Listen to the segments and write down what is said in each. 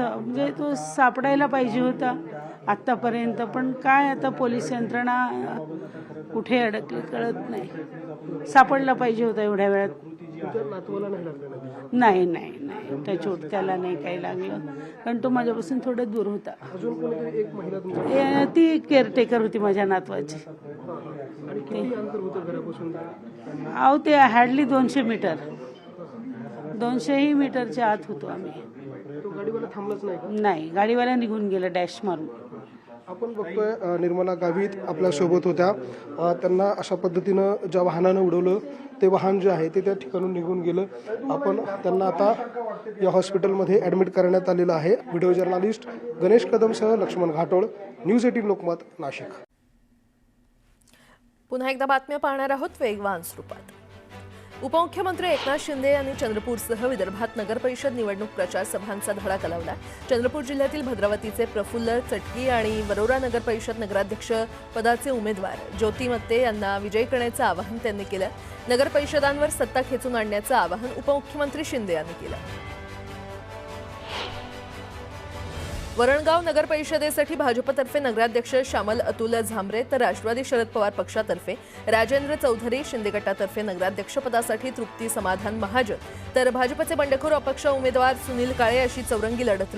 असं म्हणजे तो सापडायला पाहिजे होता आत्तापर्यंत. पण काय आता पोलीस यंत्रणा कुठे अडकली कळत नाही. सापडला पाहिजे होता एवढ्या वेळात. नाही नाही नाही. त्या चोट त्याला नाही काही लागलं. कारण तो माझ्यापासून थोडं दूर होता. ती केअरटेकर होती माझ्या नातवाची. अहो ते हार्डली दोनशे मीटर. दोनशेही मीटरच्या आत होतो आम्ही. गाडीवाला थांबलाच नाही का? नाही गाडीवाला निघून गेला डॅश मारून. आपण बघतोय अ, निर्मला गावित आपल्यासोबत होत्या. अ, त्यांना अशा पद्धतीनं ज्या वाहनानं उडवलं ते वाहन जे आहे ते त्या ठिकाणून निघून गेलं. आपण त्यांना आता या हॉस्पिटलमध्ये ॲडमिट करण्यात आलेलं आहे. व्हिडिओ जर्नालिस्ट गणेश कदमसह लक्ष्मण घाटोळ न्यूज एटीन लोकमत नाशिक. पुन्हा एकदा बातम्या पाहणार आहोत वेगवान स्वरूपात. उपमुख्यमंत्री एकनाथ शिंदे यांनी चंद्रपूरसह विदर्भात नगरपरिषद निवडणूक प्रचार सभांचा धडा लावला चंद्रपूर जिल्ह्यातील भद्रावतीचे प्रफुल्ल चटकी आणि वरोरा नगरपरिषद नगराध्यक्ष पदाचे उमेदवार ज्योती मत्ते यांना विजयी करण्याचं आवाहन त्यांनी केलं. नगरपरिषदांवर सत्ता खेचून आणण्याचं आवाहन उपमुख्यमंत्री शिंदे यांनी केलं. वरणगाव नगर परिषदेसाठी भाजपतर्फे नगराध्यक्ष श्यामल अतुल झांबरे तर राष्ट्रवादी शरद पवार पक्षातर्फे राजेंद्र चौधरी शिंदे गटातर्फे नगराध्यक्षपदासाठी तृप्ती समाधान महाजन. तर भाजपचे बंडखोर अपक्ष उमेदवार सुनील काळे अशी चौरंगी लढत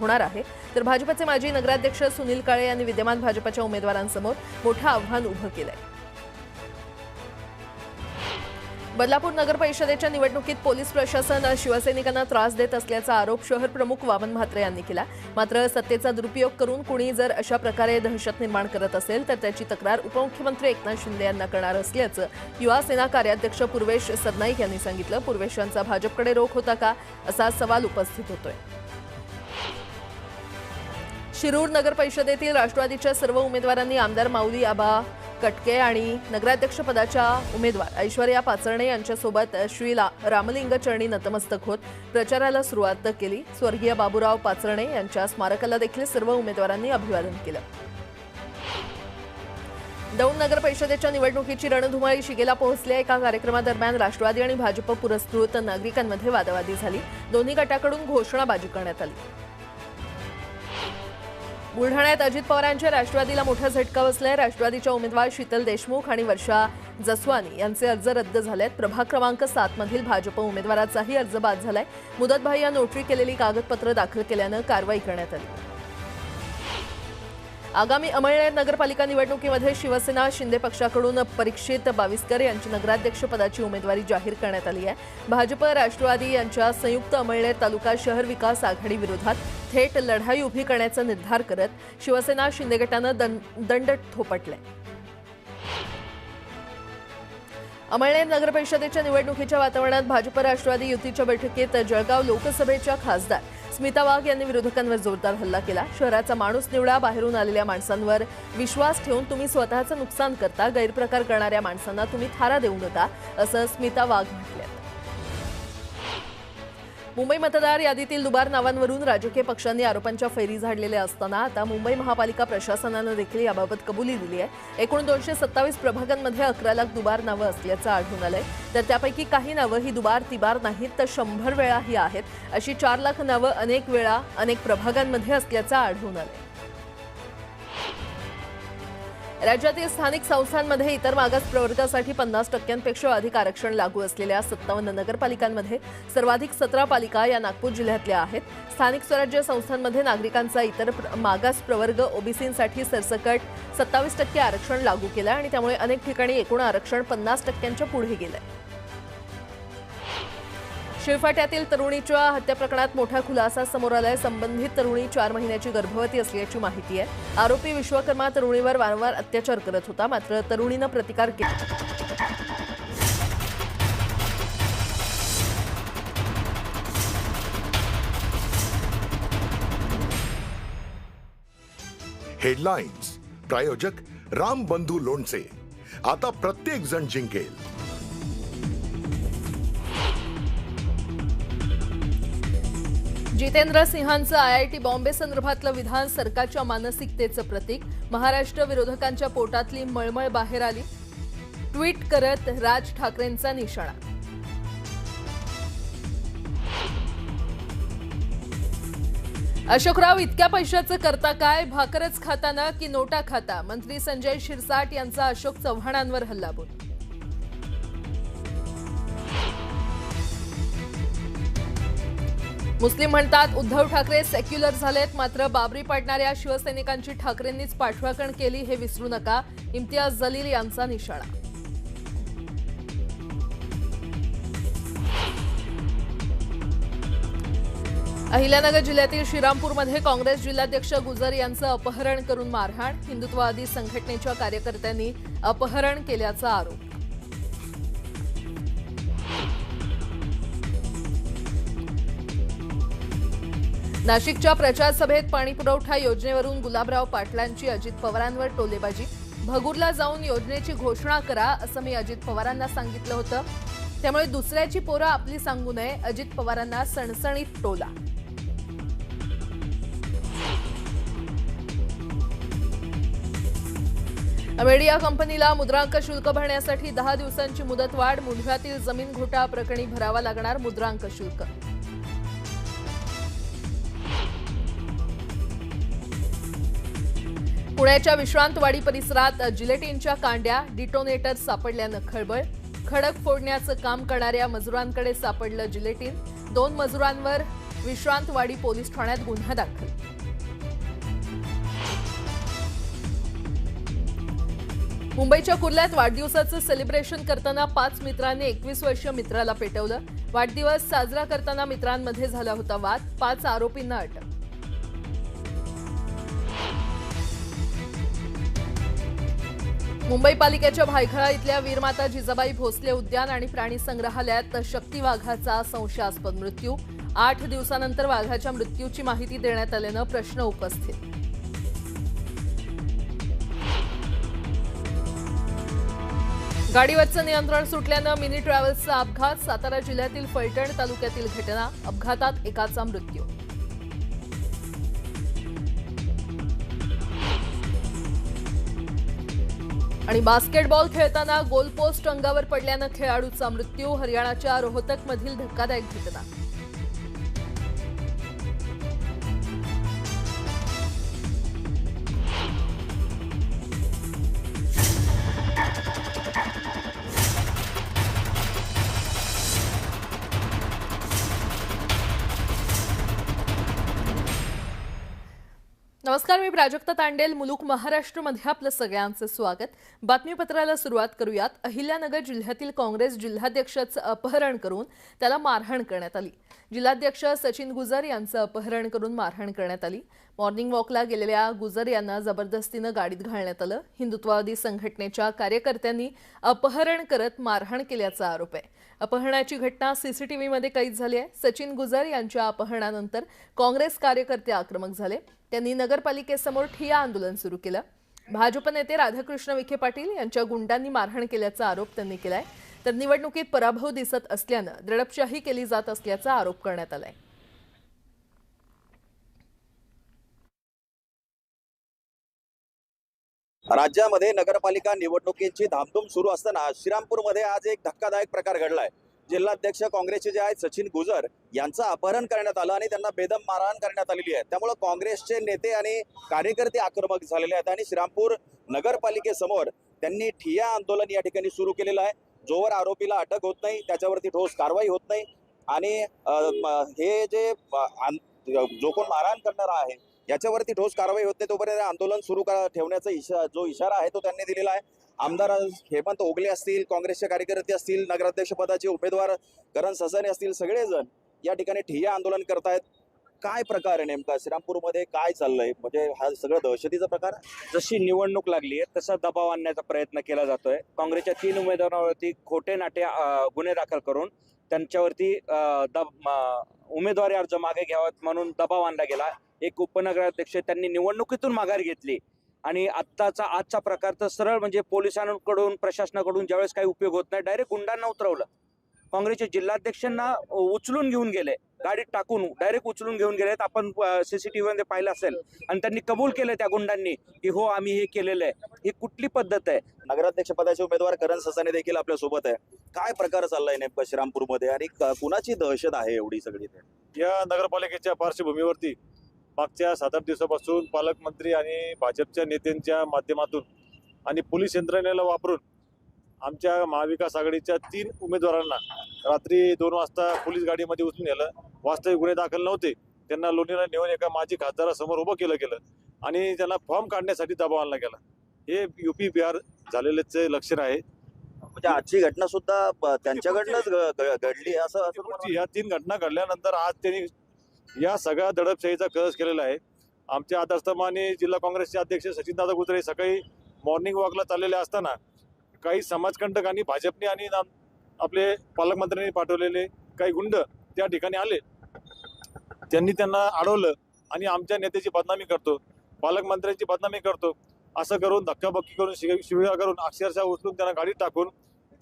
होणार आहे. तर भाजपचे माजी नगराध्यक्ष सुनील काळे यांनी विद्यमान भाजपच्या उमेदवारांसमोर मोठं आव्हान उभं केलं आहे बदलापूर नगर परिषदेच्या निवडणुकीत पोलीस प्रशासन शिवसैनिकांना त्रास देत असल्याचा आरोप शहर प्रमुख वामन म्हात्रे यांनी केला. मात्र सत्तेचा दुरुपयोग करून कुणी जर अशा प्रकारे दहशत निर्माण करत असेल तर त्याची तक्रार उपमुख्यमंत्री एकनाथ शिंदे यांना करणार असल्याचं युवा सेना कार्याध्यक्ष पूर्वेश सदनाईक यांनी सांगितलं. पूर्वेश यांचा भाजपकडे रोख होता का? असा सवाल उपस्थित होतोय. शिरूर नगर परिषदेतील राष्ट्रवादीच्या सर्व उमेदवारांनी आमदार माऊली आबा कटके आणि नगराध्यक्षपदाच्या उमेदवार ऐश्वर्या पाचरणे यांच्यासोबत श्रीला रामलिंगचरणी रामलिंग चरणी नतमस्तक होत प्रचाराला सुरुवात केली. स्वर्गीय बाबूराव पाचरणे यांच्या स्मारकाला देखील सर्व उमेदवारांनी अभिवादन केलं. दौंड नगर परिषदेच्या निवडणुकीची रणधुमाळी शिगेला पोहोचली एका कार्यक्रमादरम्यान राष्ट्रवादी आणि भाजप पुरस्कृत नागरिकांमध्ये वादावादी झाली. दोन्ही गटाकडून घोषणाबाजी करण्यात आली. बुलढाण्यात अजित पवारांच्या राष्ट्रवादीला मोठा झटका बसलाय. राष्ट्रवादीच्या उमेदवार शीतल देशमुख आणि वर्षा जसवानी यांचे अर्ज रद्द झालेत. प्रभाग क्रमांक सात मधील भाजप उमेदवाराचाही अर्ज बाद झालाय. मुदतबाह्य नोटरी केलेली कागदपत्र दाखल केल्यानं कारवाई करण्यात आली. आगामी अमळनेर नगरपालिका निवडणुकीमध्ये शिवसेना शिंदे पक्षाकडून परीक्षित बाविस्कर यांची नगराध्यक्षपदाची उमेदवारी जाहीर करण्यात आली आहे. भाजप राष्ट्रवादी यांच्या संयुक्त अमळनेर तालुका शहर विकास आघाडी विरोधात थेट लढाई उभी करण्याचा निर्धार करत शिवसेना शिंदे गटानं दंड थोपटलाय अमळनेर नगर परिषदेच्या निवडणुकीच्या वातावरणात भाजप राष्ट्रवादी युतीच्या बैठकीत जळगाव लोकसभेच्या खासदार स्मिता वाघ यांनी विरोधकांवर जोरदार हल्ला केला. शहराचा माणूस निवडा बाहेरून आलेल्या माणसांवर विश्वास ठेवून तुम्ही स्वतःचं नुकसान करता गैरप्रकार करणाऱ्या माणसांना तुम्ही थारा देऊ नका असं स्मिता वाघ म्हटल्या मुंबई मतदार यादीतील दुबार नावांवरून राजकीय पक्षांनी आरोपांच्या फैरी झाडलेल्या असताना आता मुंबई महापालिका प्रशासनानं देखील याबाबत कबुली दिली आहे. एकूण दोनशे सत्तावीस प्रभागांमध्ये अकरा लाख दुबार नावं असल्याचं आढळून आलंय. तर त्यापैकी काही नावं ही दुबार तिबार नाहीत तर शंभर वेळा ही आहेत अशी चार लाख नावं अनेक वेळा अनेक प्रभागांमध्ये असल्याचं आढळून आलंय. राज्यातील स्थानिक संस्थांमध्ये इतर मागास प्रवर्गासाठी पन्नास टक्क्यांपेक्षा अधिक आरक्षण लागू असलेल्या सत्तावन्न नगरपालिकांमध्ये सर्वाधिक सतरा पालिका या नागपूर जिल्ह्यातल्या आहेत. स्थानिक स्वराज्य संस्थांमध्ये नागरिकांचा इतर प्र- मागास प्रवर्ग ओबीसींसाठी सरसकट सत्तावीस टक्के आरक्षण लागू केलं आणि त्यामुळे अनेक ठिकाणी एकूण आरक्षण पन्नास टक्क्यांच्या पुढे गेलंय. शिळफाट्यातील तरुणीच्या हत्या प्रकरणात मोठा खुलासा समोर आलाय. संबंधित तरुणी चार महिन्याची गर्भवती असल्याची माहिती आहे. आरोपी विश्वकर्मा तरुणीवर वारंवार अत्याचार करत होता. मात्र तरुणीनं प्रतिकार केला हेडलाईन्स प्रायोजक राम बंधू लोणचे. आता प्रत्येक जण जिंकेल. जितेंद्र सिंहांचं आय आय टी बॉम्बे संदर्भातलं विधान सरकारच्या मानसिकतेचं प्रतीक. महाराष्ट्र विरोधकांच्या पोटातली मळमळ बाहेर आली. ट्विट करत राज ठाकरेंचा निशाणा. अशोकराव इतक्या पैशाचं करता काय? भाकरच खाताना की नोटा खाता? मंत्री संजय शिरसाट यांचा अशोक चव्हाणांवर हल्लाबोल. मुस्लिम म्हणतात उद्धव ठाकरे सेक्युलर झालेत मात्र बाबरी पाडणाऱ्या शिवसैनिकांची ठाकरेंनीच पाठराखण केली हे विसरू नका. इम्तियाज जलील यांचा निशाणा. अहिल्यानगर जिल्ह्यातील श्रीरामपूरमध्ये काँग्रेस जिल्हाध्यक्ष गुजर यांचं अपहरण करून मारहाण. हिंदुत्ववादी संघटनेच्या कार्यकर्त्यांनी अपहरण केल्याचा आरोप. नाशिकच्या प्रचार सभेत पाणी पुरवठा योजनेवरून गुलाबराव पाटलांची अजित पवारांवर टोलेबाजी. भगूरला जाऊन योजनेची घोषणा करा असं मी अजित पवारांना सांगितलं होतं. त्यामुळे दुसऱ्याची पोरं आपली सांगू नये अजित पवारांना सणसणीत टोला. अमेडिया कंपनीला मुद्रांक शुल्क भरण्यासाठी दहा दिवसांची मुदतवाढ मुंढव्यातील जमीन घोटाळा प्रकरणी भरावा लागणार मुद्रांक शुल्क. पुण्याच्या विश्रांतवाडी परिसरात जिलेटिनच्या कांड्या डिटोनेटर सापडल्यानं खळबळ. खडक फोडण्याचं काम करणाऱ्या मजुरांकडे सापडलं जिलेटिन. दोन मजुरांवर विश्रांतवाडी पोलीस ठाण्यात गुन्हा दाखल. मुंबईच्या कुर्ल्यात वाढदिवसाचं सेलिब्रेशन करताना पाच मित्रांनी एकवीस वर्षीय मित्राला पेटवलं. वाढदिवस साजरा करताना मित्रांमध्ये झाला होता वाद. पाच आरोपींना अटक. मुंबई पालिकेच्या भायखळा इथल्या वीरमाता जिजाबाई भोसले उद्यान आणि प्राणी संग्रहालयात शक्ती वाघाचा संशयास्पद मृत्यू. आठ दिवसानंतर वाघाच्या मृत्यूची माहिती देण्यात आल्यानं प्रश्न उपस्थित. गाडीवरचं नियंत्रण सुटल्यानं मिनी ट्रॅव्हल्सचा अपघात सातारा जिल्ह्यातील फलटण तालुक्यातील घटना अपघातात एकाचा मृत्यू. आणि बास्केटबॉल खेळताना गोलपोस्ट अंगावर पडल्यानं खेळाडूचा मृत्यू हरियाणाच्या रोहतकमधील धक्कादायक घटना. मी प्राजक्ता तांडेल मुलुक महाराष्ट्रमध्ये आपलं सगळ्यांचं स्वागत. बातमीपत्राला सुरुवात करूयात. अहिल्यानगर जिल्ह्यातील काँग्रेस जिल्हाध्यक्षाचं अपहरण करून त्याला मारहाण करण्यात आली. जिल्हाध्यक्ष सचिन गुजर यांचं अपहरण करून मारहाण करण्यात आली. मॉर्निंग वॉकला गेलेल्या गुजर यांना जबरदस्तीनं गाडीत घालण्यात आलं. हिंदुत्ववादी संघटनेच्या कार्यकर्त्यांनी अपहरण करत मारहाण केल्याचा आरोप आहे. अपहरणाची घटना सीसीटीव्हीमध्ये कैद झाली आहे. सचिन गुजर यांच्या अपहरणानंतर काँग्रेस कार्यकर्ते आक्रमक झाले. त्यांनी नगरपालिकेसमोर ठिया आंदोलन सुरू केलं. भाजप नेते राधाकृष्ण विखे पाटील यांच्या गुंडांनी मारहाण केल्याचा आरोप त्यांनी केलाय. तर निवडणुकीत पराभव दिसत असल्यानं दडपशाही केली जात असल्याचा आरोप करण्यात आलाय. राज्यामध्ये नगरपालिका निवडणुकीची धामधूम सुरू असताना श्रीरामपूरमध्ये आज एक धक्कादायक प्रकार घडलाय. जिल्हाध्यक्ष काँग्रेसचे जे आहेत सचिन गुजर यांचं अपहरण करण्यात आलं आणि त्यांना बेदम मारहाण करण्यात आलेली आहे. त्यामुळे काँग्रेसचे नेते आणि कार्यकर्ते आक्रमक झालेले आहेत आणि श्रीरामपूर नगरपालिकेसमोर त्यांनी ठिया आंदोलन या ठिकाणी सुरू केलेलं आहे. जोवर आरोपीला अटक होत नाही त्याच्यावरती ठोस कारवाई होत नाही. आणि हे जे जो कोण मारहाण करणारा आहे याच्यावरती ठोस कारवाई होत नाही तोपर्यंत आंदोलन सुरू करा ठेवण्याचा इशा जो इशारा आहे तो त्यांनी दिलेला आहे. आमदार हेमंत ओगले असतील काँग्रेसचे कार्यकर्ते असतील नगराध्यक्षपदाचे उमेदवार करण ससाने असतील सगळेजण या ठिकाणी ठिय्या आंदोलन करतायत. काय प्रकार आहे नेमका? श्रीरामपूरमध्ये काय चाललंय? म्हणजे हा सगळं दहशतीचा प्रकार? जशी निवडणूक लागली आहे तसा दबाव आणण्याचा प्रयत्न केला जातोय. काँग्रेसच्या तीन उमेदवारांवरती खोटे नाटे गुन्हे दाखल करून त्यांच्यावरती दब- उमेदवारी अर्ज मागे घ्यावात म्हणून दबाव आणला गेला. एक उपनगराध्यक्ष त्यांनी निवडणुकीतून माघार घेतली. आणि आत्ताचा आजचा प्रकार तर सरळ म्हणजे पोलिसांकडून प्रशासनाकडून ज्यावेळेस काही उपयोग होत नाही डायरेक्ट गुंडांना उतरवलं. काँग्रेसच्या जिल्हाध्यक्षांना उचलून घेऊन गेले. गाडीत टाकून डायरेक्ट उचलून घेऊन गेलेत आपण सीसीटीव्ही मध्ये पाहिलं असेल आणि त्यांनी कबूल केलं त्या गुंडांनी की हो आम्ही हे केलेलं आहे. ही कुठली पद्धत आहे? नगराध्यक्ष पदाचे उमेदवार करण ससाने देखील आपल्यासोबत आहे. काय प्रकार चाललाय नेमका श्रीरामपूरमध्ये? आणि क- कुणाची दहशत आहे एवढी सगळी ते? या नगरपालिकेच्या पार्श्वभूमीवरती मागच्या सात आठ दिवसापासून पालकमंत्री आणि भाजपच्या नेत्यांच्या माध्यमातून आणि पोलीस यंत्रणेला वापरून आमच्या महाविकास आघाडीच्या तीन उमेदवारांना रात्री दोन वाजता पोलीस गाडीमध्ये उचलून नेलं. वास्तविक गुन्हे दाखल नव्हते. त्यांना लोणीला नेऊन एका माजी खासदारासमोर उभं केलं गेलं आणि त्यांना फॉर्म काढण्यासाठी दबाव आणला गेला. हे युपी बिहार झालेलेच लक्षण आहे. म्हणजे आजची घटना सुद्धा त्यांच्याकडनंच घडली असं असं तुम्हाला पुढची या तीन घटना घडल्यानंतर आज त्यांनी या सगळ्या दडपशाहीचा कळस केलेला आहे. आमच्या आदर्शमाने जिल्हा काँग्रेसचे अध्यक्ष सचिनदादा गुजरे सकाळी मॉर्निंग वॉकला चाललेले असताना काही समाजकंटकांनी भाजपने आणि आपले पालकमंत्र्यांनी पाठवलेले काही गुंड त्या ठिकाणी आले. त्यांनी त्यांना अडवलं आणि आमच्या नेत्याची बदनामी करतो पालकमंत्र्यांची बदनामी करतो. असं करून धक्काबक्की करून शिव शिव्या करून अक्षरशः उचलून त्यांना गाडीत टाकून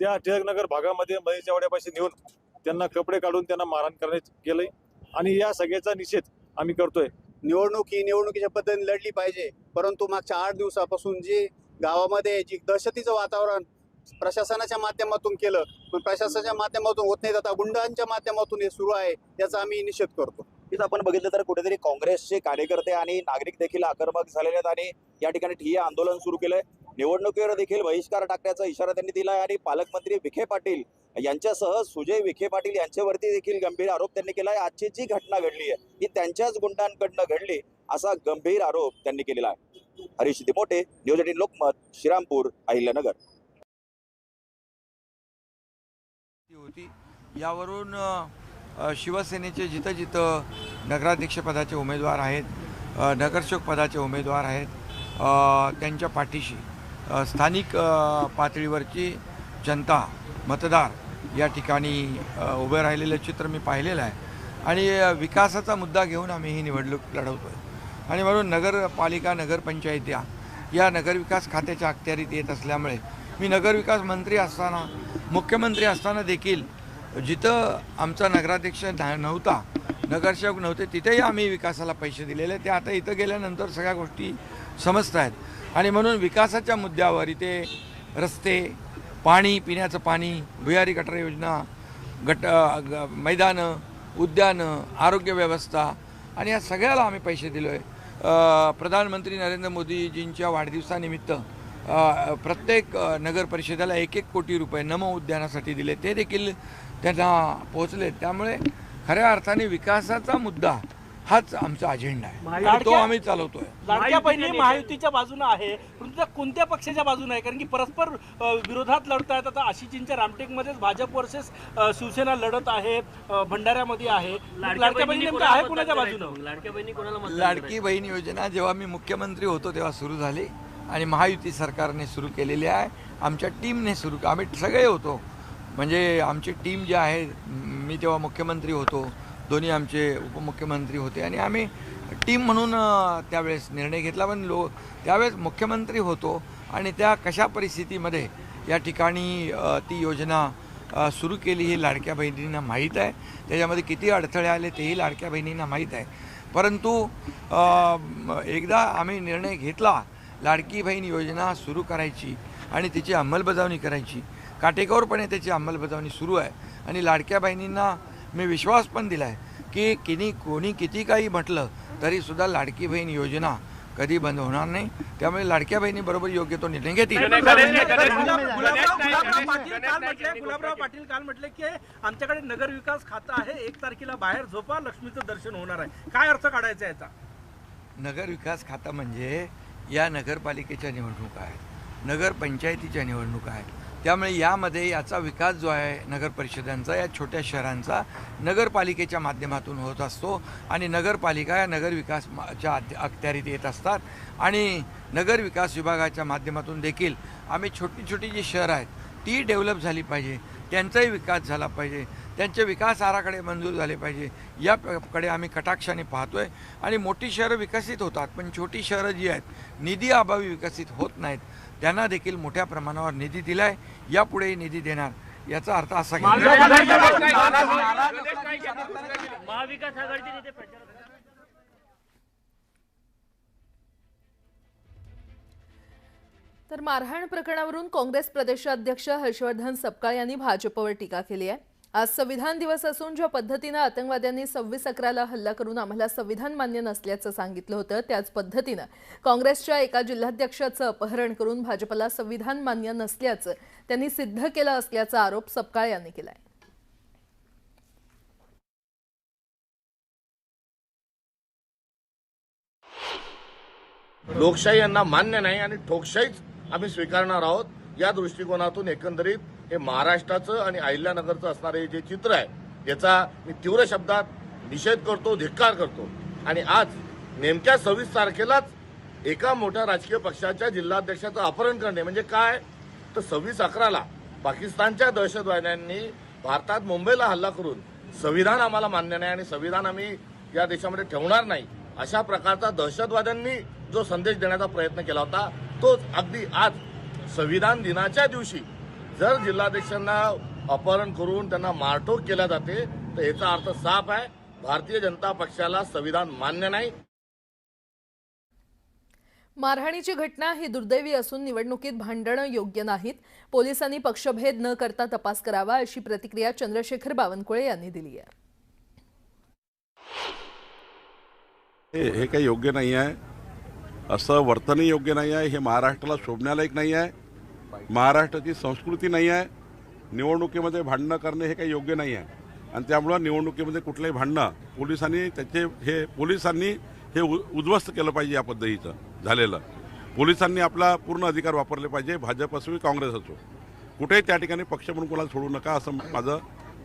त्या टिळकनगर भागामध्ये महेशच्या वाड्यापाशी नेऊन त्यांना कपडे काढून त्यांना मारहाण करण्यात गेले आणि या सगळ्याचा निषेध आम्ही करतोय. निवडणूक ही निवडणुकीच्या पद्धतीने लढली पाहिजे. परंतु मागच्या आठ दिवसापासून जी गावामध्ये जी दहशतीचं वातावरण प्रशासनाच्या माध्यमातून केलं पण प्रशासनाच्या माध्यमातून होत नाही. आता गुंडांच्या माध्यमातून हे सुरू आहे याचा आम्ही निषेध करतो. इथं आपण बघितलं तर कुठेतरी काँग्रेसचे कार्यकर्ते आणि नागरिक देखील आक्रमक झालेले आहेत आणि या ठिकाणी ठिय्या आंदोलन सुरू केलंय. निवडणुकीवर देखील बहिष्कार टाकण्याचा इशारा त्यांनी दिला आहे आणि पालकमंत्री विखे पाटील यांच्यासह सुजय विखे पाटील यांच्यावरती देखील गंभीर आरोप त्यांनी केला आहे आजची जी घटना घडली आहे ही त्यांच्याच गुंडांकडनं घडली असा गंभीर आरोप त्यांनी केलेला आहे. Harish Dipote news eighteen Lokmat Shrirampur Ahilyanagar. होती. यावरून शिवसेनेचे जिथं जिथं नगराध्यक्षपदाचे उमेदवार आहेत नगरसेवक पदाचे उमेदवार आहेत त्यांच्या पाठीशी स्थानिक पातळीवरची जनता मतदार या ठिकाणी उभे राहिलेलं चित्र मी पाहिलेलं आहे. आणि विकासाचा मुद्दा घेऊन आम्ही ही निवडणूक लढवतो आहे आणि म्हणून नगरपालिका नगरपंचायत्या या नगरविकास खात्याच्या अखत्यारीत येत असल्यामुळे मी नगरविकास मंत्री असताना मुख्यमंत्री असताना देखील जिथं आमचा नगराध्यक्ष नव्हता नगरसेवक नव्हते तिथेही आम्ही विकासाला पैसे दिलेले. ते आता इथं गेल्यानंतर सगळ्या गोष्टी समजत आहेत. आणि म्हणून विकासाच्या मुद्द्यावर इथे रस्ते पाणी पिण्याचं पाणी भुयारी गटर योजना गट ग- मैदानं उद्यानं आरोग्य व्यवस्था आणि या सगळ्याला आम्ही पैसे दिलो आहे प्रधानमंत्री नरेंद्र मोदीजींच्या वाढदिवसानिमित्त प्रत्येक नगर परिषदेला एक एक कोटी रुपये नम उद्यानासाठी दिले. ते देखील त्यांना पोहोचले. त्यामुळे खऱ्या अर्थाने विकासाचा मुद्दा हाच आमचा अजेंडा आहे. तो आम्ही चालवतोय. लाडक्या बहिणी महायुतीच्या बाजूने आहे परंतु त्या कोणत्या पक्षाच्या बाजूने आहे? कारण की परस्पर विरोधात लढतायत आता आशिचींच्या रामटेकमध्येच भाजप वर्सेस शिवसेना लढत आहे भंडाऱ्यामध्ये आहे. लाडक्या बहिणी आहे कुणाच्या बाजूने? लाडक्या बहिणी कोणाला लाडकी बहीण योजना जेव्हा मी मुख्यमंत्री होतो तेव्हा सुरू झाली. आणि महायुती सरकारने सुरू केलेली आहे. आमच्या टीमने सुरू आम्ही सगळे होतो. म्हणजे आमची टीम जी आहे मी तेव्हा मुख्यमंत्री होतो दोन्ही आमचे उपमुख्यमंत्री होते. आणि आम्ही टीम म्हणून त्यावेळेस निर्णय घेतला. पण लो त्यावेळेस मुख्यमंत्री होतो आणि त्या कशा परिस्थितीमध्ये या ठिकाणी ती योजना सुरू केली ही लाडक्या बहिणींना माहीत आहे. त्याच्यामध्ये किती अडथळे आले तेही लाडक्या बहिणींना माहीत आहे. परंतु एकदा आम्ही निर्णय घेतला लाडकी बहीण योजना सुरू करायची आणि तिची अंमलबजावणी करायची. काटेकोरपणे त्याची अंमलबजावणी सुरू आहे. आणि लाडक्या बहिणींना मी विश्वास पण दिला आहे की किनी कोणी किती काही म्हटलं तरीसुद्धा लाडकी बहीण योजना कधी बंद होणार नाही. त्यामुळे लाडक्या बहिणीबरोबर योग्य तो निर्णय घेतील. गुलाबराव गुलाबराव पाटील काल म्हटले गुलाबराव पाटील काल म्हटले की आमच्याकडे नगर विकास खातं आहे एक तारखेला बाहेर झोपा लक्ष्मीचं दर्शन होणार आहे. काय अर्थ काढायचा याचा? नगर विकास खातं म्हणजे या नगरपालिकेच्या निवडणुका आहेत नगरपंचायतीच्या निवडणुका आहेत. त्यामुळे यामध्ये याचा विकास जो आहे नगर परिषदांचा या छोट्या शहरांचा नगरपालिकेच्या माध्यमातून होत असतो आणि नगरपालिका या नगरविकासच्या अध- अखत्यारीत येत असतात. आणि नगर विकास विभागाच्या माध्यमातून देखील आम्ही छोटी छोटी जी शहरं आहेत ती डेव्हलप झाली पाहिजे त्यांचाही विकास झाला पाहिजे त्यांचे विकास आराखडे मंजूर झाले पाहिजे याकडे आम्ही कटाक्षाने पाहतोय. आणि मोठी शहरं विकसित होतात पण छोटी शहरं जी आहेत निधी अभावी विकसित होत नाहीत. त्यांना देखील मोठ्या प्रमाणावर निधी दिलाय. यापुढेही निधी देणार. याचा अर्थ असा महाविकास आघाडीचे तर मारहाण प्रकरणावरून काँग्रेस प्रदेशाध्यक्ष हर्षवर्धन सपकाळ यांनी भाजपवर टीका केली आहे. आज संविधान दिवस असून ज्या पद्धतीनं आतंकवाद्यांनी सव्वीस अकराला हल्ला करून आम्हाला संविधान मान्य नसल्याचं सांगितलं होतं त्याच पद्धतीनं काँग्रेसच्या एका जिल्हाध्यक्षाचं अपहरण करून भाजपला संविधान मान्य नसल्याचं त्यांनी सिद्ध केलं असल्याचा आरोप सपकाळ यांनी केलाय. लोकशाही यांना मान्य नाही आणि ठोकशाहीच आम्ही स्वीकारणार आहोत. या दृष्टिकोनातून एकंदरीत हे महाराष्ट्राचं आणि अहिल्यानगरचं असणारे जे चित्र आहे याचा मी तीव्र शब्दात निषेध करतो धिक्कार करतो. आणि आज नेमक्या सव्वीस तारखेलाच एका मोठ्या राजकीय पक्षाच्या जिल्हाध्यक्षाचं अपहरण करणे म्हणजे काय? तर सव्वीस अकराला पाकिस्तानच्या दहशतवाद्यांनी भारतात मुंबईला हल्ला करून संविधान आम्हाला मान्य नाही आणि संविधान आम्ही या देशामध्ये ठेवणार नाही अशा प्रकारचा दहशतवाद्यांनी जो संदेश देण्याचा प्रयत्न केला होता तोच अगदी आज संविधान दिनाच्या दिवशी जर जिल्हाध्यक्षांना अपहरण करून त्यांना मारठोक केल्या जाते तर याचा अर्थ साफ आहे भारतीय जनता पक्षाला संविधान मान्य नाही. मारहाणीची घटना ही दुर्दैवी असून निवडणुकीत भांडणं योग्य नाहीत. पोलिसांनी पक्षभेद न करता तपास करावा अशी प्रतिक्रिया चंद्रशेखर बावनकुळे यांनी दिली आहे. हे हे काही योग्य नाही आहे. असं वर्तनही योग्य नाही आहे. हे महाराष्ट्राला शोभण्यालायक नाही आहे. महाराष्ट्राची संस्कृती नाही आहे निवडणुकीमध्ये भांडणं करणे हे काही योग्य नाही आहे. आणि त्यामुळं निवडणुकीमध्ये कुठलंही भांडणं पोलिसांनी त्याचे हे पोलिसांनी हे उ उद्ध्वस्त केलं पाहिजे या पद्धतीचं झालेलं. पोलिसांनी आपला पूर्ण अधिकार वापरले पाहिजे भाजप असो की काँग्रेस असो. कुठेही त्या ठिकाणी पक्ष म्हणून कोणाला सोडू नका असं माझं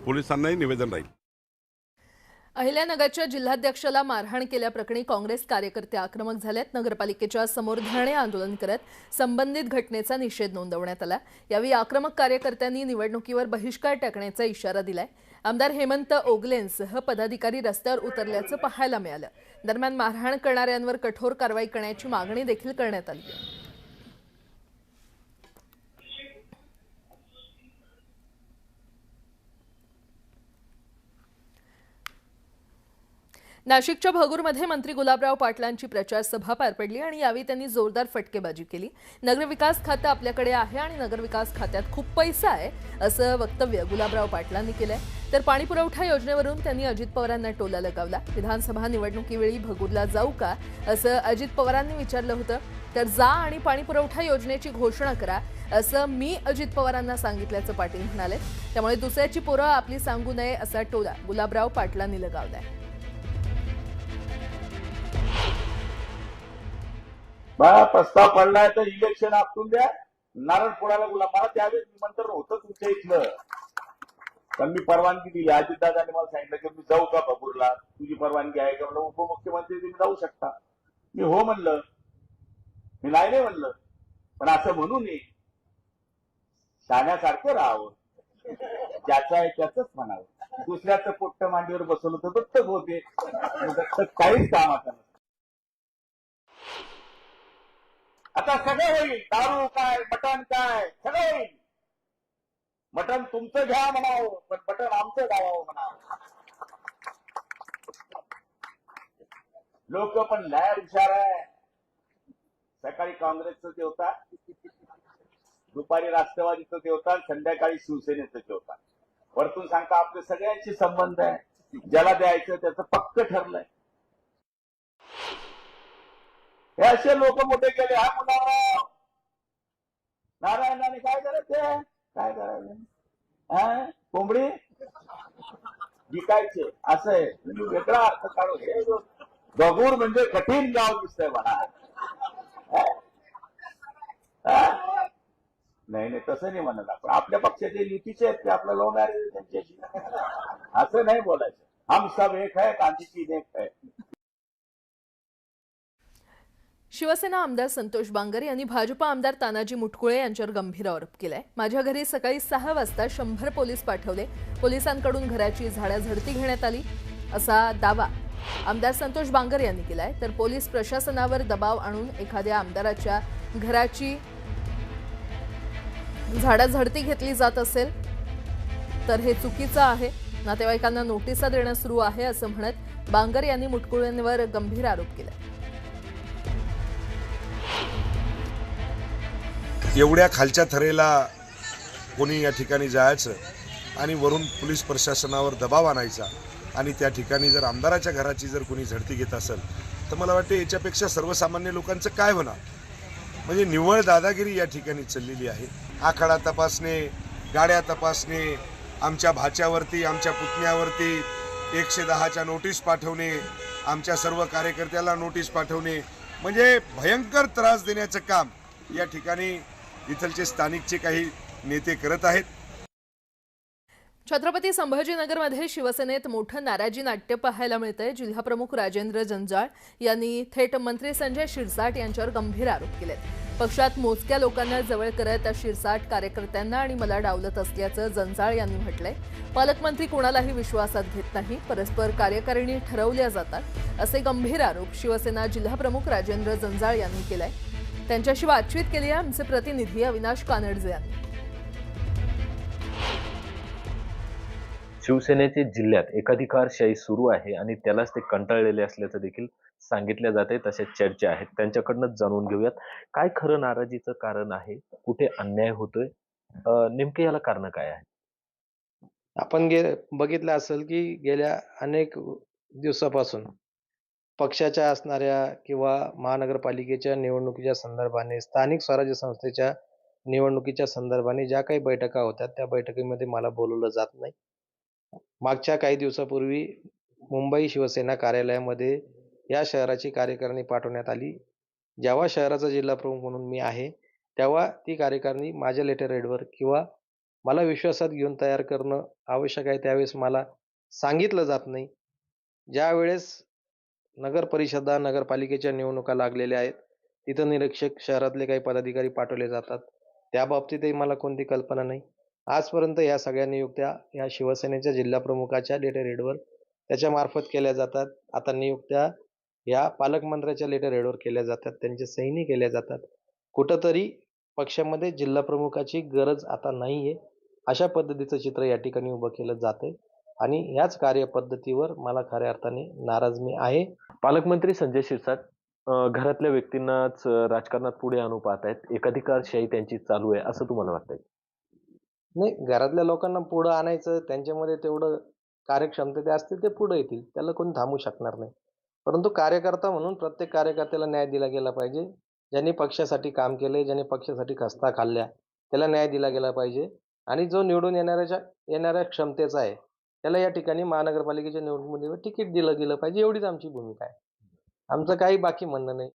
पोलिसांनाही निवेदन राहील. अहिल्यानगरच्या जिल्हाध्यक्षाला मारहाण केल्याप्रकरणी काँग्रेस कार्यकर्ते आक्रमक झाल्यात नगरपालिकेच्या समोर धरणे आंदोलन करत संबंधित घटनेचा निषेध नोंदवण्यात आला. यावेळी आक्रमक कार्यकर्त्यांनी निवडणुकीवर बहिष्कार टाकण्याचा इशारा दिलाय. आमदार हेमंत ओगलेंसह पदाधिकारी रस्त्यावर उतरल्याचं पाहायला मिळालं. दरम्यान मारहाण करणाऱ्यांवर कठोर कारवाई करण्याची मागणी देखील करण्यात आली आहे. नाशिकच्या भगूरमध्ये मंत्री गुलाबराव पाटलांची प्रचार सभा पार पडली आणि यावेळी त्यांनी जोरदार फटकेबाजी केली. नगरविकास खातं आपल्याकडे आहे आणि नगरविकास खात्यात खूप पैसा आहे असं वक्तव्य गुलाबराव पाटलांनी केलंय. तर पाणीपुरवठा योजनेवरून त्यांनी अजित पवारांना टोला लगावला. विधानसभा निवडणुकीवेळी भगूरला जाऊ का असं अजित पवारांनी विचारलं होतं. तर जा आणि पाणीपुरवठा योजनेची घोषणा करा असं मी अजित पवारांना सांगितल्याचं पाटील म्हणाले. त्यामुळे दुसऱ्याची पोरं आपली सांगू नये असा टोला गुलाबराव पाटलांनी लगावलाय. बा प्रस्ताव पडलाय तर इलेक्शन आपटून द्या. नारळ फोडायला बोला. मला त्यावेळेस निमंत्रण होतं तुमच्या इथलं. पण मी परवानगी दिली. अजितदादाने मला सांगितलं की मी जाऊ का भपूरला तुझी परवानगी आहे का? म्हणलं उपमुख्यमंत्री तुम्ही जाऊ शकता. मी हो म्हणलं. मी नाही नाही म्हणलं. पण असं म्हणू नये. शाण्यासारखं राहावं. ज्याचं आहे त्याच म्हणावं. दुसऱ्याचं पोट्ट मांडीवर बसवलं तर दत्तक होते. दत्तक काहीच कामाचं नसतं. आता सगळं होईल. दारू काय मटण काय सगळं होईल. मटण तुमचं घ्या म्हणावं पण मटण आमचं गावावं म्हणावं. लोक पण लहर हुशार आहे. सकाळी काँग्रेसचं जेवता दुपारी राष्ट्रवादीचं जेवता संध्याकाळी शिवसेनेचं जेवता वरतून सांगता आपले सगळ्यांशी संबंध आहे. ज्याला द्यायचं त्याचं पक्क ठरलंय. हे असे लोक मोठे केले. हा मुलाराव नारायणाने काय करायचे काय करायचं? हा? कोंबडी? विकायचे. असं आहे. म्हणजे वेगळा अर्थ काढू हे बगूर म्हणजे कठीण गाव दिसतंय मला. नाही नाही तसं नाही म्हणत आपण. आपल्या पक्षाचे युतीचे आहेत ते आपलं लव्ह मॅरेज त्यांच्याशी. असं नाही बोलायचं. हम सब एक है गांधीजी एक है. शिवसेना आमदार संतोष बांगर यांनी भाजपा आमदार तानाजी मुटकुळे यांच्यावर गंभीर आरोप केलाय. माझ्या घरी सकाळी सहा वाजता शंभर पोलीस पाठवले. पोलिसांकडून घराची झाडाझडती घेण्यात आली असा दावा आमदार संतोष बांगर यांनी केलाय. तर पोलीस प्रशासनावर दबाव आणून एखाद्या आमदाराच्या घराची झाडाझडती घेतली जात असेल तर हे चुकीचं आहे. नातेवाईकांना नोटिसा देणं सुरू आहे असं म्हणत बांगर यांनी मुटकुळेंवर गंभीर आरोप केला. एवढ्या खालच्या थरेला कोणी या ठिकाणी जायचं आणि वरून पोलीस प्रशासनावर दबाव आणायचा आणि त्या ठिकाणी जर आमदाराच्या घराची जर कोणी झडती घेत असेल तर मला वाटते याच्यापेक्षा सर्वसामान्य लोकांचं काय होणार? म्हणजे निव्वळ दादागिरी या ठिकाणी चाललेली आहे. आखाडा तपासणे गाड्या तपासणे आमच्या भाच्यावरती आमच्या पुतण्यावरती एकशे दहाच्या नोटीस पाठवणे आमच्या सर्व कार्यकर्त्याला नोटीस पाठवणे म्हणजे भयंकर त्रास देण्याचं काम या ठिकाणी इथलचे स्थानिकचे काही नेते करत आहेत. छत्रपती संभाजीनगरमध्ये शिवसेनेत मोठं नाराजी नाट्य पाहायला मिळतंय. जिल्हाप्रमुख राजेंद्र जंजाळ यांनी थेट मंत्री संजय शिरसाट यांच्यावर गंभीर आरोप केलेत. पक्षात मोजक्या लोकांना जवळ करत शिरसाट कार्यकर्त्यांना आणि मला डावलत असल्याचं जंजाळ यांनी म्हटलंय. पालकमंत्री कोणालाही विश्वासात घेत नाही. परस्पर कार्यकारिणी ठरवल्या जातात असे गंभीर आरोप शिवसेना जिल्हाप्रमुख राजेंद्र जंजाळ यांनी केलाय. त्यांच्याशी बातचीत केली आहे आमचे प्रतिनिधी अविनाश कानडजे. यांनी शिवसेनेचे जिल्ह्यात एकाधिकारशाही सुरू आहे आणि त्यालाच ते कंटाळलेले असल्याचं देखील सांगितलं जाते तशा चर्चा आहेत. त्यांच्याकडनं जाणून घेऊयात काय खरं नाराजीचं कारण आहे कुठे अन्याय होतोय अं, नेमके याला कारण काय आहे आपण गे बघितलं असेल की गेल्या अनेक दिवसापासून पक्षाच्या असणाऱ्या किंवा महानगरपालिकेच्या निवडणुकीच्या संदर्भाने स्थानिक स्वराज्य संस्थेच्या निवडणुकीच्या संदर्भाने ज्या काही बैठका होत्या त्या बैठकीमध्ये मला बोलवलं जात नाही. मागच्या काही दिवसापूर्वी मुंबई शिवसेना कार्यालयामध्ये या शहराची कार्यकारिणी पाठवण्यात आली. जेव्हा शहराचा जिल्हा प्रमुख म्हणून मी आहे तेव्हा ती कार्यकारिणी माझ्या लेटर हेडवर किंवा मला विश्वासात घेऊन तयार करणं आवश्यक आहे त्यावेळेस मला सांगितलं जात नाही. ज्यावेळेस नगर परिषदा नगरपालिकेच्या निवडणुका लागलेल्या आहेत. तिथं निरीक्षक शहरातले काही पदाधिकारी पाठवले जातात. त्याबाबतीतही मला कोणती कल्पना नाही. आजपर्यंत या सगळ्या नियुक्त्या या शिवसेनेच्या जिल्हाप्रमुखाच्या लेटर हेडवर त्याच्यामार्फत केल्या जातात. आता नियुक्त्या या पालकमंत्र्याच्या लेटर हेडवर केल्या जातात. त्यांच्या सहीने केल्या जातात. कुठंतरी पक्षामध्ये जिल्हाप्रमुखाची गरज आता नाही आहे अशा पद्धतीचं चित्र या ठिकाणी उभं केलं जातं आणि याच कार्यपद्धतीवर मला खऱ्या अर्थाने नाराज मी आहे. पालकमंत्री संजय शिरसाट घरातल्या व्यक्तींनाच राजकारणात पुढे आणू पाहत आहेत एकाधिकारशाही त्यांची चालू आहे असं तुम्हाला वाटतंय? नाही घरातल्या लोकांना पुढं आणायचं त्यांच्यामध्ये तेवढं कार्यक्षमता असते ते पुढे येतील त्याला कोणी थांबू शकणार नाही. परंतु कार्यकर्ता म्हणून प्रत्येक कार्यकर्त्याला न्याय दिला गेला पाहिजे. ज्यांनी पक्षासाठी काम केलंय ज्यांनी पक्षासाठी खस्ता खाल्ल्या त्याला न्याय दिला गेला पाहिजे. आणि जो निवडून येणाऱ्याच्या येणाऱ्या क्षमतेचा आहे त्याला या ठिकाणी महानगरपालिकेच्या निवडणुकीमध्ये तिकीट दिलं गेलं पाहिजे. एवढीच आमची भूमिका आहे. आमचं काही बाकी म्हणणं नाही.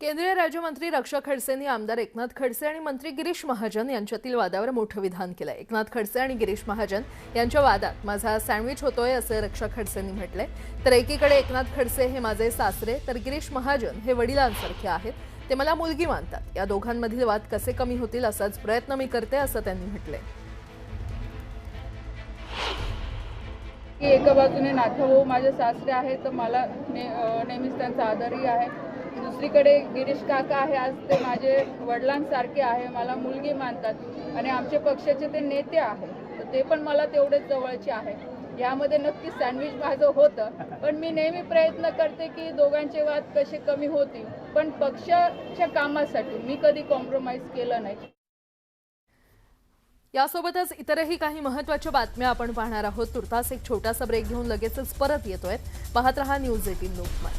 केंद्रीय राज्यमंत्री रक्षा खडसेंनी आमदार एकनाथ खडसे आणि मंत्री गिरीश महाजन यांच्यातील वादावर मोठं विधान केलं एकनाथ खडसे आणि गिरीश महाजन यांच्या वादात माझा सँडविच होतोय असं रक्षा खडसेंनी म्हटलंय. तर एकीकडे एकनाथ खडसे हे माझे सासरे तर गिरीश महाजन हे वडिलांसारखे आहेत. ते मला मुलगी मानतात. या दोघांमधील वाद कसे कमी होतील असाच प्रयत्न मी करते असं त्यांनी म्हटलंय. की एका बाजूने नाथाभाऊ हो, माझे सासरे आहे तर मला ने नेहमीच त्यांचा आदरही आहे. दुसरीकडे गिरीश काका आहे आज ते माझे वडिलांसारखे आहे मला मुलगी मानतात. आणि आमचे पक्षाचे ते नेते आहे तर ते पण मला तेवढेच जवळचे आहे. यामध्ये नक्की सँडविच माझं होतं पण मी नेहमी प्रयत्न करते की दोघांचे वाद कसे कमी होतील. पण पक्षाच्या कामासाठी मी कधी कॉम्प्रोमाइज केलं नाही. यासोबतच इतरही काही महत्त्वाच्या बातम्या आपण पाहणार आहोत. तुर्तास एक छोटासा ब्रेक घेऊन लगेचच परत येतोय. पाहत रहा न्यूज एटीन लोकमत.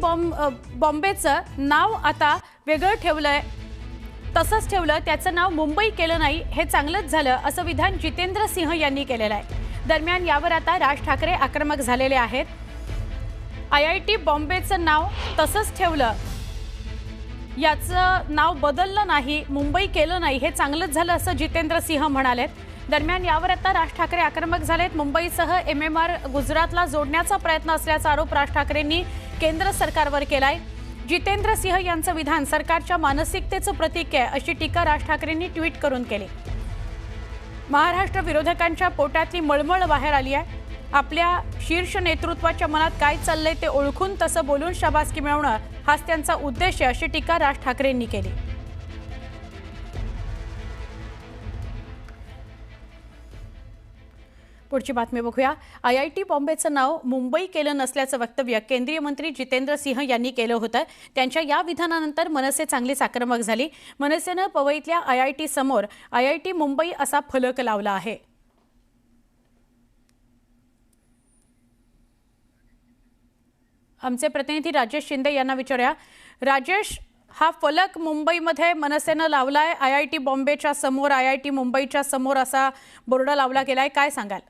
बॉम्ब बॉम्बेचं नाव आता वेगळं ठेवलंय. तसंच ठेवलं त्याचं नाव मुंबई केलं नाही हे चांगलंच झालं असं विधान जितेंद्र सिंह यांनी केलेलं आहे. दरम्यान यावर आता राज ठाकरे आक्रमक झालेले आहेत. आय आय टी बॉम्बेचं नाव तसंच ठेवलं. याचं नाव बदललं नाही मुंबई केलं नाही हे चांगलंच झालं असं जितेंद्र सिंह म्हणालेत. दरम्यान यावर आता राज ठाकरे आक्रमक झालेत मुंबईसह एम एम आर गुजरातला जोडण्याचा प्रयत्न असल्याचा आरोप राज ठाकरेंनी केंद्र सरकारवर केलाय. जितेंद्र सिंह यांचं विधान सरकारच्या मानसिकतेचं प्रतीक आहे अशी टीका राज ठाकरेंनी ट्विट करून केली. महाराष्ट्र विरोधकांच्या पोटातली मळमळ बाहेर आली आहे. आपल्या शीर्ष नेतृत्वाच्या मनात काय चाललंय ते ओळखून तसं बोलून शाबासकी मिळवणं हाच त्यांचा उद्देश आहे अशी टीका राज ठाकरेंनी केली. पुढची बातमी बघूया. आय आय टी बॉम्बेचं नाव मुंबई केलं नसल्याचं वक्तव्य केंद्रीय मंत्री जितेंद्र सिंह यांनी केलं होतं. त्यांच्या या विधानानंतर मनसे चांगलीच आक्रमक झाली. मनसेनं पवईतल्या आय आय टी समोर आय आय टी मुंबई असा फलक लावला आहे. आमचे प्रतिनिधी राजेश शिंदे यांना विचारूया. राजेश हा फलक मुंबईमध्ये मनसेनं लावलाय. आय आय टी बॉम्बेच्या समोर आय आय टी मुंबईच्या समोर असा बोर्ड लावला गेलाय. काय सांगाल?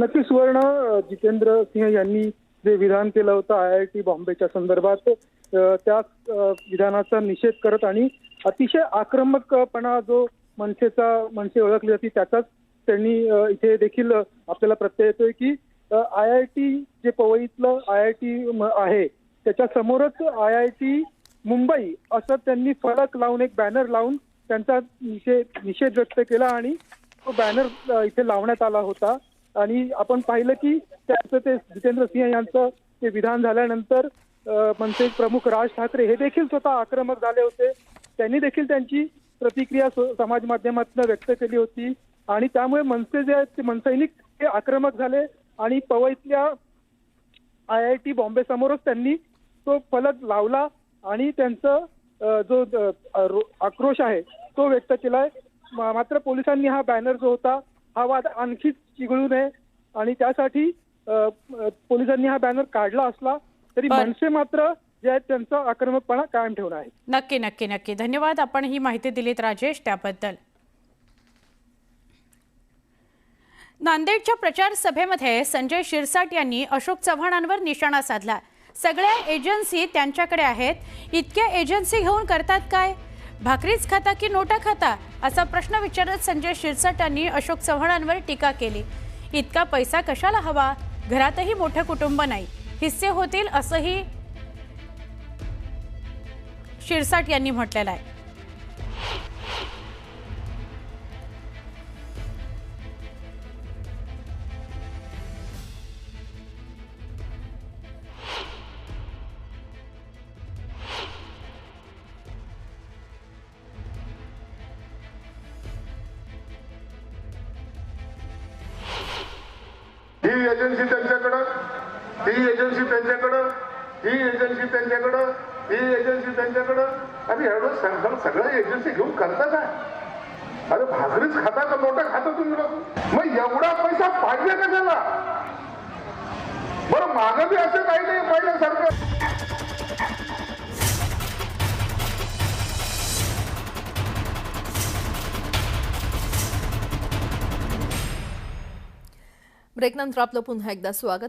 नक्की सुवर्ण जितेंद्र सिंह यांनी जे विधान केलं होतं आय आय टी बॉम्बेच्या संदर्भात त्या विधानाचा निषेध करत आणि अतिशय आक्रमकपणा जो मनसेचा मनसे ओळखली जाते त्याचाच त्यांनी इथे देखील आपल्याला प्रत्यय येतोय की आय आय टी जे पवईतलं आय आय टी आहे त्याच्या समोरच आय आय टी मुंबई असं त्यांनी फलक लावून एक बॅनर लावून त्यांचा निषेध निषेध व्यक्त केला आणि तो बॅनर इथे लावण्यात आला होता. आणि आपण पाहिलं की त्याचं ते जितेंद्र सिंह यांचं ते विधान झाल्यानंतर मनसे प्रमुख राज ठाकरे हे देखील स्वतः आक्रमक झाले होते. त्यांनी देखील त्यांची प्रतिक्रिया समाज माध्यमातून व्यक्त केली होती. आणि त्यामुळे मनसे जे आहेत ते मनसैनिक हे आक्रमक झाले आणि पवईतल्या आय आय टी बॉम्बे समोरच त्यांनी तो फलक लावला आणि त्यांचं जो आक्रोश आहे तो व्यक्त केलाय. मात्र पोलिसांनी हा बॅनर जो होता हा वाद आणखी चिघळू नये. आणि त्यासाठी पोलिसांनी हा बॅनर काढला असला तरी. मनसे मात्र जे आहेत त्यांचा आक्रमकपणा कायम ठेवणार आहे नक्की नक्की नक्की. धन्यवाद. आपण ही माहिती दिलीत राजेश त्याबद्दल. नांदेडच्या प्रचार सभेमध्ये संजय शिरसाट यांनी अशोक चव्हाणांवर निशाणा साधला. सगळ्या एजन्सी त्यांच्याकडे आहेत. इतक्या एजन्सी घेऊन करतात काय? भाकरीच खाता की नोटा खाता? असा प्रश्न विचारत संजय शिरसाटांनी अशोक चव्हाणांवर टीका केली. इतका पैसा कशाला हवा? घरातही मोठं कुटुंब नाही. हिस्से होतील असंही शिरसाट यांनी म्हटलेलं आहे. एजन्सी त्यांच्याकडं ही एजन्सी त्यांच्याकडं ही एजन्सी त्यांच्याकडं ही एजन्सी त्यांच्याकडं. आणि एवढं सगळं सगळ्या एजन्सी घेऊन करता काय अरे भाकरीच खाता का? नोटा खाता तुम्ही लोक? मग एवढा पैसा पाहिजे कशाला? बरं मागं बी असं काही नाही पहिल्यासारखं. ब्रेकनंतर आपलं पुन्हा एकदा स्वागत.